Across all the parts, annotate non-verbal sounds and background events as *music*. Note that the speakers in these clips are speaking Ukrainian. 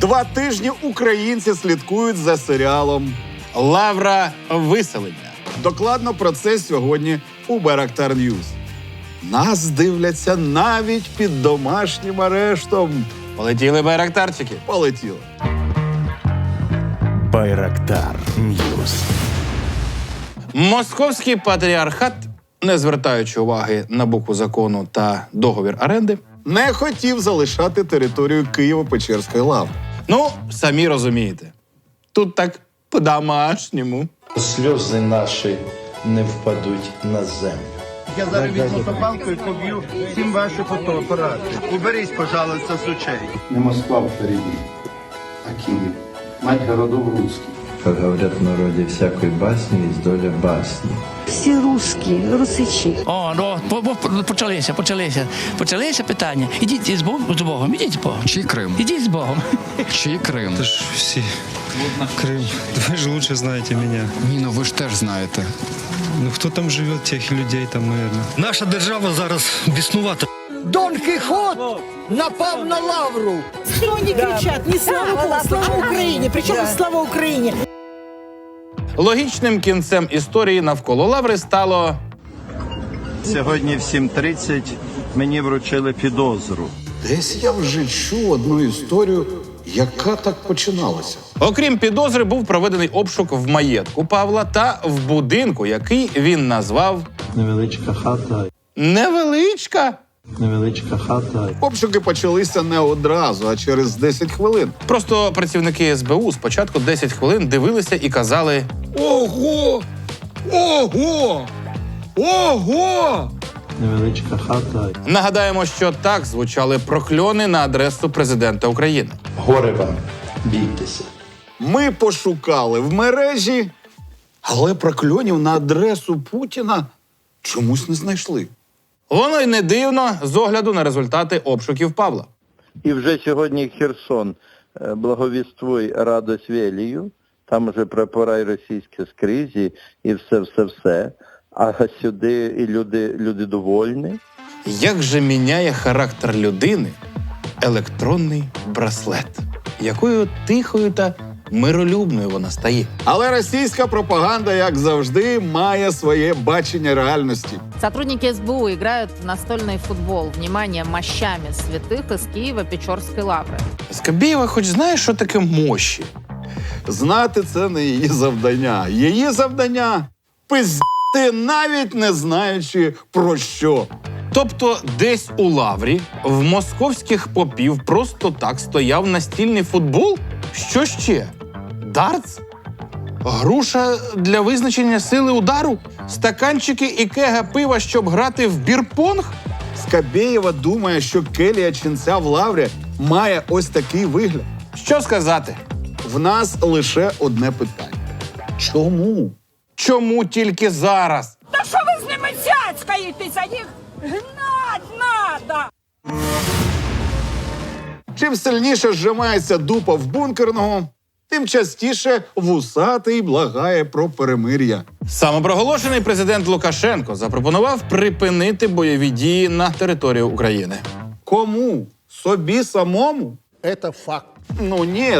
Два тижні українці слідкують за серіалом. Лавра виселення. Докладно про це сьогодні у Берактар Ньюз. Нас дивляться навіть під домашнім арештом. Полетіли байрактарчики. Полетіло. Байрактар Ньюс. Московський патріархат, не звертаючи уваги на букву закону та договір оренди, Не хотів залишати територію Києво-Печерської лаври. Ну, самі розумієте. Тут так по-домашньому. сльози наші не впадуть на землю. Я зараз візьму топалку і поб'ю всім ваші фотоапарати. Уберись, пожалуйста, з очей. Не Москва в впереди, а Киев. Мать городов русских. Как говорят в народе, всякой басни есть доля басни Всі русські, русичі. О, ну по- по- почалися, почалися. Почалися питання. Ідіть з Богом, з Богом, ідіть з Богом. Чий Крим? Ідіть з Богом. Чий Крим? Это ж все. Крым. Вы же лучше знаете меня. Ні, ну ви ж теж знаєте. Ну кто там живет, тех людей там, наверное. Наша держава зараз біснувата. Дон Кихот напав на лавру. Что они кричат? Не слава Богу, слава Украине. Причем слава Украине? Логічним кінцем історії навколо лаври стало Сьогодні в 7.30 мені вручили підозру. Десь я вже чув одну історію, яка так починалася. Окрім підозри, був проведений обшук в маєтку Павла та в будинку, який він назвав Невеличка хата, невеличка. невеличка хата. Обшуки почалися не одразу, а через 10 хвилин. Просто працівники СБУ спочатку 10 хвилин дивилися і казали: Ого! Ого! Ого! Невеличка хата. нагадаємо, що так звучали прокльони на адресу президента України. Горе вам, бійтеся. Ми пошукали в мережі, але прокльонів на адресу Путіна чомусь не знайшли. Воно й не дивно з огляду на результати обшуків Павла. І вже сьогодні Херсон е, благовіствуй радость велію Там вже прапора російські скрізі і все, все, все. А сюди і люди, люди довольні. Як же міняє характер людини електронний браслет, якою тихою та миролюбною вона стає. Але російська пропаганда, як завжди, має своє бачення реальності. Сотрудники СБУ играют в настольный футбол. Внимание, мощами святых из Киева-Печорской лавры. Скабєєва хоч знає, що таке мощі. Знати це не її завдання. Її завдання пиздити, навіть не знаючи про що. Тобто, десь у лаврі в московських попів просто так стояв настільний футбол? Що ще? Дартс? Груша для визначення сили удару? Стаканчики і кега пива, щоб грати в бірпонг? Скабєєва думає, що келія ченця в лаврі має ось такий вигляд. Що сказати? В нас лише одне питання: чому? Чому тільки зараз? Та що ви з ними цяцькаєтеся? Їх гнать надо! Чим сильніше зжимається дупа в бункерного, тим частіше вусатий благає про перемир'я. Самопроголошений президент Лукашенко запропонував припинити бойові дії на території України. Кому? Собі самому? Это факт. Ну ні,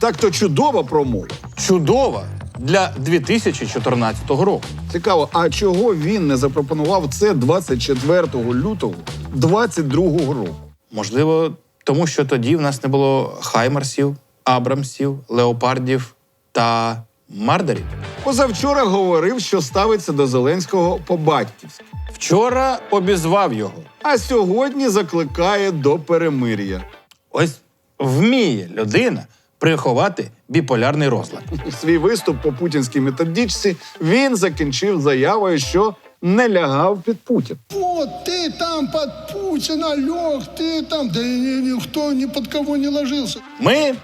так то чудова промова. Чудова для 2014 року. Цікаво, а чого він не запропонував це 24 лютого 22 року? Можливо, тому що тоді в нас не було хаймарсів, абрамсів, леопардів та мардерів. Позавчора говорив, що ставиться до Зеленського по-батьківськи, Вчора обізвав його. а сьогодні закликає до перемир'я. Ось вміє людина приховати біполярний розлад. Свій виступ по путінській методичці він закінчив заявою, що не лягав під Путін. О, ти там під Путіна льох, ти там, де ніхто ні під под кого не ложился. Ми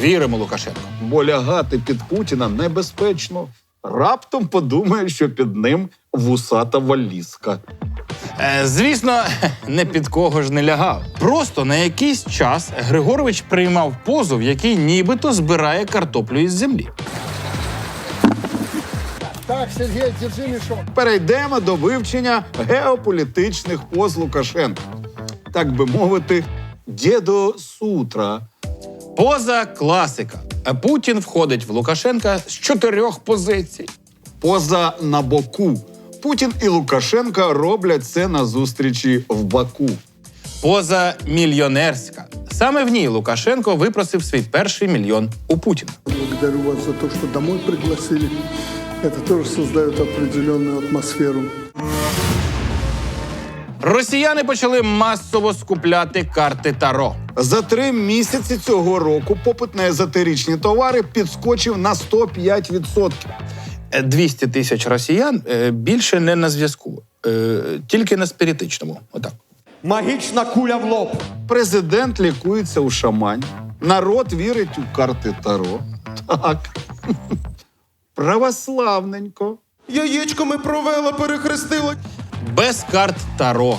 віримо Лукашенку. Бо лягати під Путіна небезпечно. Раптом подумає, що під ним вусата валізка. Е, звісно, не під кого ж не лягав. Просто на якийсь час Григорович приймав позов, який нібито збирає картоплю із землі. Так, Сергей, держи мешок. Перейдемо до вивчення геополітичних поз Лукашенка. Так би мовити, дідо сутра. Поза класика. Путін входить в Лукашенка з чотирьох позицій. Поза на боку. Путін і Лукашенка роблять це на зустрічі в Баку. Поза мільйонерська. Саме в ній Лукашенко випросив свій перший мільйон у Путіна. Благодарю вас за то, что домой пригласили. Это тоже создает определенную атмосферу. Росіяни почали масово скупляти карти Таро. За три місяці цього року попит на езотеричні товари підскочив на 105%. Е, 200 тисяч росіян е, більше не на зв'язку, е, тільки на спіритичному. Отак. Магічна куля в лоб. Президент лікується у шамані. Народ вірить у карти Таро. Так. Православненько. Яєчко ми провела, перехрестила. Без карт Таро,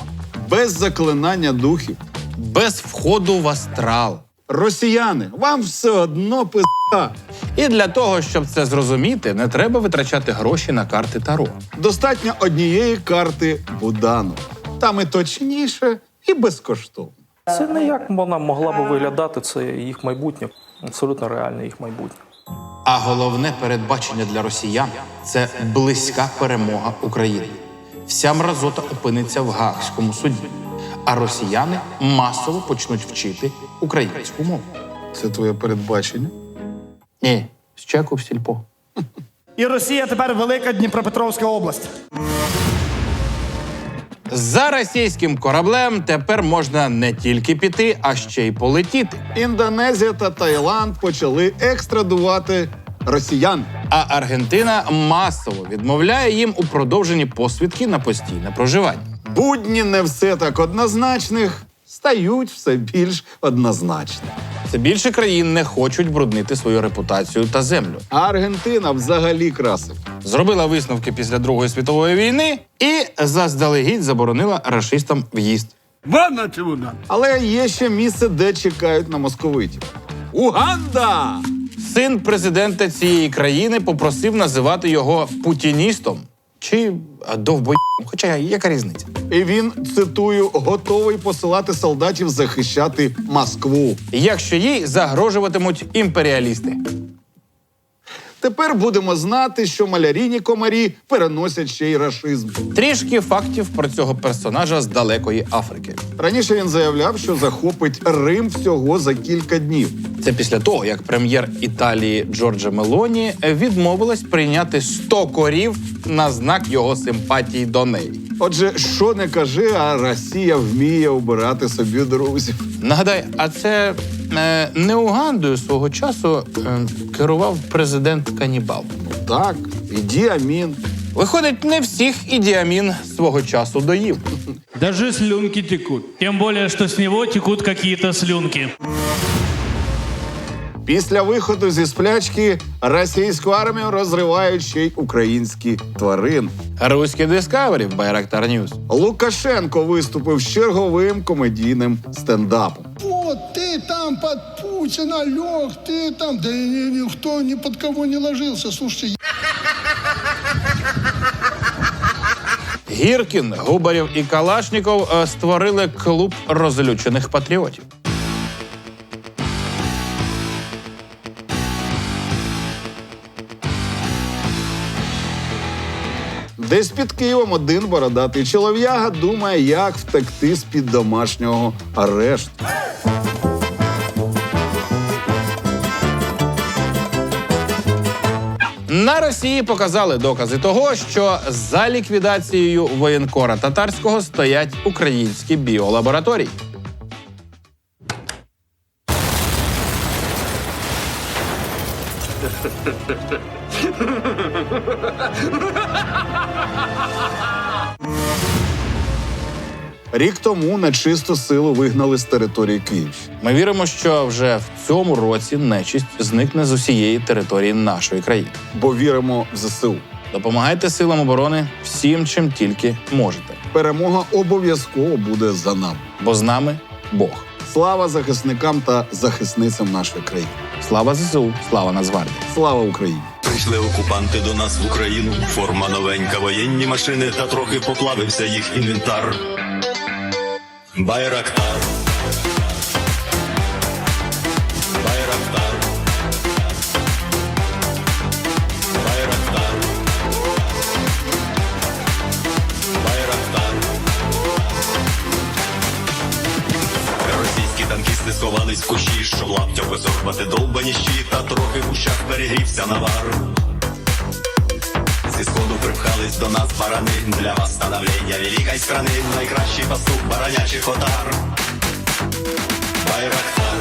Без заклинання духів. без входу в астрал. Росіяни, вам все одно пизда. І для того, щоб це зрозуміти, не треба витрачати гроші на карти Таро. Достатньо однієї карти Будану. Там і точніше, і безкоштовно. Це не як вона могла би виглядати, це їх майбутнє, абсолютно реальне їх майбутнє. А головне передбачення для росіян це близька перемога України. Вся мразота опиниться в Гаагському суді, а росіяни масово почнуть вчити українську мову. Це твоє передбачення. Ні, з чеку в сільпо. І Росія тепер велика Дніпропетровська область. За російським кораблем тепер можна не тільки піти, а ще й полетіти. Індонезія та Таїланд почали екстрадувати росіян. А Аргентина масово відмовляє їм у продовженні посвідки на постійне проживання. Будні не все так однозначних стають все більш однозначними. Це більше країн не хочуть бруднити свою репутацію та землю. А Аргентина взагалі красив. Зробила висновки після Другої світової війни і заздалегідь заборонила рашистам в'їзд. Але є ще місце, де чекають на московитів. Уганда! Син президента цієї країни попросив називати його путіністом чи довбоєм. Хоча яка різниця? І він, цитую, готовий посилати солдатів захищати Москву. Якщо їй загрожуватимуть імперіалісти. Тепер будемо знати, що малярійні комарі переносять ще й рашизм. Трішки фактів про цього персонажа з далекої Африки. Раніше він заявляв, що захопить Рим всього за кілька днів. Це після того, як прем'єр Італії Джорджа Мелоні відмовилась прийняти 100 корів на знак його симпатії до неї. Отже, що не кажи, а Росія вміє обирати собі друзів. Нагадай, а це е, не Угандою свого часу е, керував президент Канібал. Так, іді амін. Виходить, не всіх ідіамін свого часу доїв. Даже слюнки текут. Тем более, что с него текут какие-то слюнки. Після виходу зі сплячки російську армію розривають ще й українські тварини. Руський Discovery в Байрактар Ньюс. Лукашенко виступив з черговим комедійним стендапом. Вот ты там под Путина лег, ты там, да никто ни под кого не ложился. Слушайте, Гіркін, Губарєв і Калашніков е, створили клуб розлючених патріотів. Десь під Києвом один бородатий чолов'яга думає, як втекти з-під домашнього арешту. На Росії показали докази того, що за ліквідацією воєнкора татарського стоять українські біолабораторії. *laughs* Рік тому нечисту силу вигнали з території Київщини. Ми віримо, що вже в цьому році нечисть зникне з усієї території нашої країни. бо віримо в ЗСУ. Допомагайте силам оборони всім, чим тільки можете, Перемога обов'язково буде за нами. бо з нами Бог. Слава захисникам та захисницям нашої країни. Слава ЗСУ, слава Нацгвардії! Слава Україні! Прийшли окупанти до нас в Україну. Форма новенька, воєнні машини, та трохи поплавився їх інвентар. Байрактар. Байрактар. Байрактар. Байрактар. Російські танкісти сховались в кущі, що лаптя висохвати долбані щі, та трохи в ущах перегрівся навар. Зі сходу припхались до нас барани. Для восстановлення великої страны Найкращий поступ баранячих отар. Байрактар